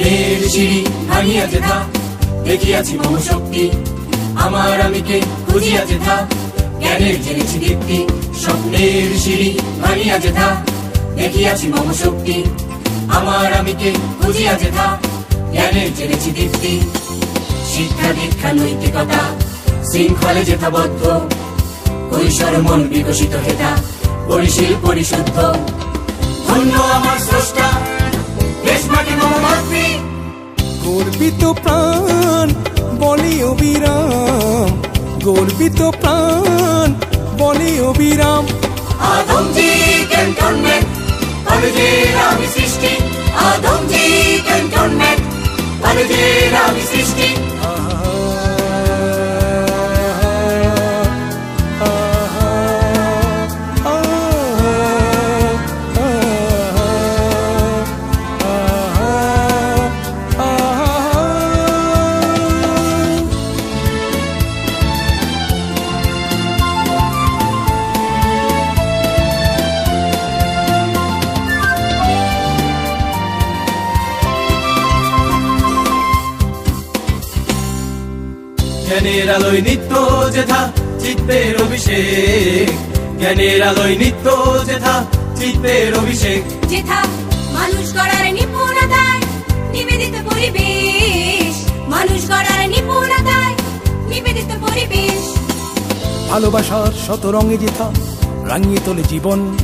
স্বপ্নের সিঁড়ি ভাঙিয়া যেথা, দেখিয়াছি মম শক্তি। আমার আমিকে খুঁজিয়া যেথা, জ্ঞানের জেনেছি দীপ্তি, স্বপ্নের সিঁড়ি ভাঙিয়া যেথা, দেখিয়াছি মম শক্তি। আমার আমিকে খুঁজিয়া যেথা, জ্ঞানের জেনেছি দীপ্তি। শিক্ষা দীক্ষা নৈতিকতা, শৃঙ্খলে যেথাবদ্ধ কৈশোর মন বিকশিত হেতা, পরিশীল পরিশুদ্ধ। ধন্য আমার স্রষ্টা গর্বিত প্রাণ বলে অবিরাম গর্বিত প্রাণ বলে অবিরাম আদমজি ক্যান্টনমেন্ট কলেজের আমি সৃষ্টি। জ্ঞানের আলোয় নিত্য যেথা চিত্তের অভিষেক। জ্ঞানের আলোয় নিত্য যেথা চিত্তের অভিষেক। যেথা মানুষ গড়ার নিপুণতায় নিবেদিত পরিবেশ। মানুষ গড়ার নিপুণতায় নিবেদিত পরিবেশ। ভালোবাসার শত রঙে যেথা রাঙিয়ে তোলে জীবন।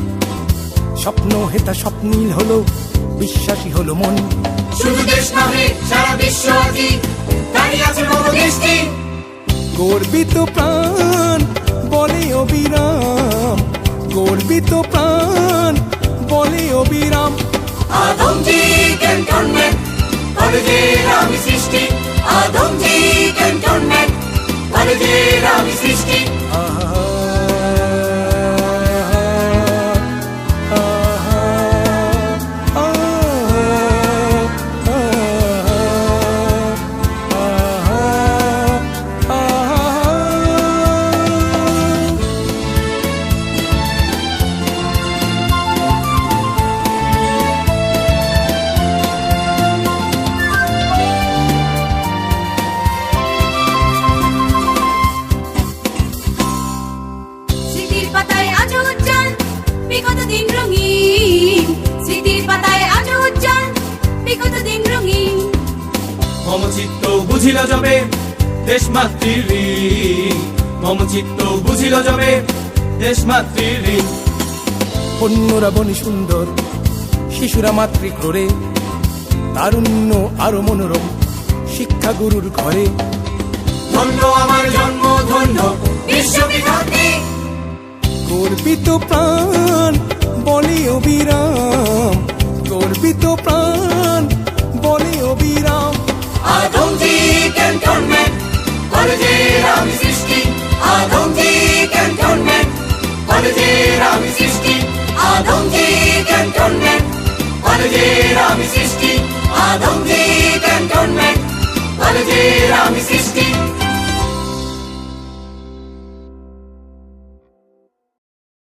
স্বপ্ন হেতা স্বপ্নীল হলো বিশ্বাসী হলো মন। শুধু দেশ নহে সারা বিশ্ব গর্বিত প্রাণ বলে অবিরাম গর্বিত প্রাণ বলে অবিরাম। আদমজি ক্যান্টনমেন্ট কলেজের আমি সৃষ্টি আদমজি দিন রঙিন স্মৃতির পাতায় আজও উজ্জ্বল বিগত দিন রঙিন মম বুঝিল যাবে দেশ মাতৃর ঋণ। মম চিত্ত বুঝিল যাবে দেশ ঋণ। অন্যরা বনে সুন্দর শিশুরা মাতৃক্রোরে তারুণ্য আরও মনোরম শিক্ষা গুরুর ঘরে ধন্য আমার জন্ম ধন্য বিশ্ববিখ্যাতি গর্বিত প্রাণ বলে অবিরাম গর্বিত প্রাণ।